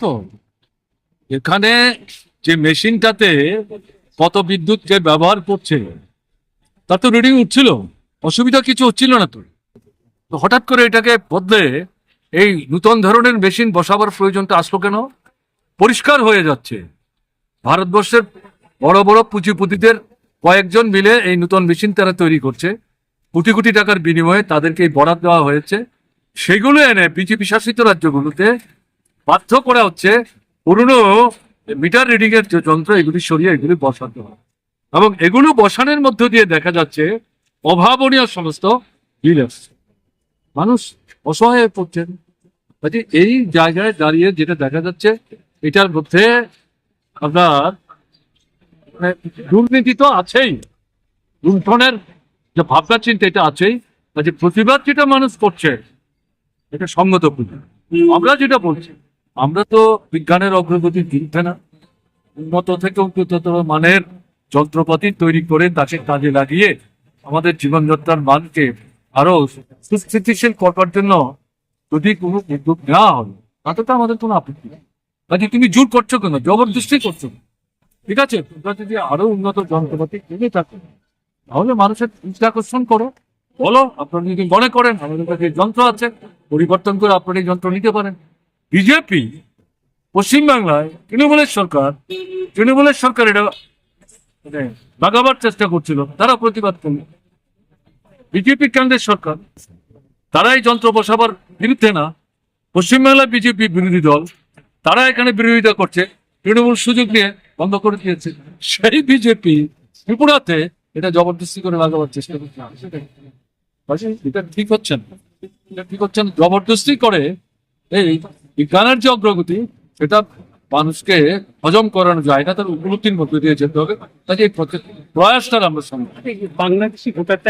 তো এখানে যে মেশিনটাতে কত বিদ্যুৎ যে ব্যবহার করছে তা তো রিডিং উঠছিল। অসুবিধা কিছু হচ্ছিল না তো। তো হঠাৎ করে এটাকে বদলে এই নূতন ধরনের মেশিন বসাবার প্রয়োজনটা আসলো কেন? পরিষ্কার হয়ে যাচ্ছে। ভারতবর্ষের বড় বড় পুঁজিপতিদের কয়েকজন মিলে এই নূতন মেশিন তারা তৈরি করছে। কোটি কোটি টাকার বিনিময়ে তাদেরকে বরাদ দেওয়া হয়েছে। সেগুলো এনে বিজেপি শাসিত রাজ্যগুলোতে বাধ্য করা হচ্ছে পুরনো মিটার রিডিং এর যন্ত্র এগুলি সরিয়ে এগুলি বসাতে হবে। এবং এগুলো বসানোর মধ্য দিয়ে দেখা যাচ্ছে অভাবনীয় সমস্ত বিল আসছে মানুষ অসহায় পড়ছেন। কাজে এই জায়গায় দাঁড়িয়ে যেটা দেখা যাচ্ছে, এটার মধ্যে আপনার মানে দুর্নীতি তো আছেই। লুণ্ঠনের যে ভাবনা চিন্তা এটা আছেই। কাজে প্রতিবাদ যেটা মানুষ করছে, এটা সঙ্গত আমরা যেটা বলছি আমরা তো বিজ্ঞানের অগ্রগতি দিচ্ছে না? উন্নত থেকে উন্নততর মানের যন্ত্রপাতি তৈরি করে তাকে কাজে লাগিয়ে আমাদের জীবনযাত্রার মানকে আরও সুস্থিতিশীল করবার জন্য যদি কোনো উদ্যোগ নেওয়া হয়, তাতে তো আমাদের কোনো আপত্তি নেই। তুমি জোর করছ কেন? জবরদস্তি করছ ঠিক আছে, তোমরা যদি আরও উন্নত যন্ত্রপাতি কিনে থাকো, তাহলে মানুষের দৃষ্টি আকর্ষণ করো। বলো, আপনারা যদি মনে করেন আমাদের কাছে যন্ত্র আছে, পরিবর্তন করে আপনারা এই যন্ত্র নিতে পারেন। বিজেপি পশ্চিমবাংলায় তৃণমূলের সরকার তৃণমূলের সরকার এটা লাগাবার চেষ্টা করছিল, তারা প্রতিবাদ করল। বিজেপি কেন্দ্রের সরকার তারা এই যন্ত্র বসাবার বিরুদ্ধে না পশ্চিমবাংলা বিজেপি বিরোধী দল, তারা এখানে বিরোধিতা করছে, তৃণমূল সুযোগ নিয়ে বন্ধ করে দিয়েছে। সেই বিজেপি ত্রিপুরাতে এটা জবরদস্তি করে লাগাবার চেষ্টা করছে। এটা ঠিক হচ্ছে না। এটা ঠিক হচ্ছে না। জবরদস্তি করে, এই বিজ্ঞানের যে অগ্রগতি সেটা মানুষকে হজম করানো যায় না তার উপলব্ধির মধ্যে দিয়ে যেতে হবে। তাই এই প্রয়াসটা আমরা সামনে বাংলাদেশি ভোটার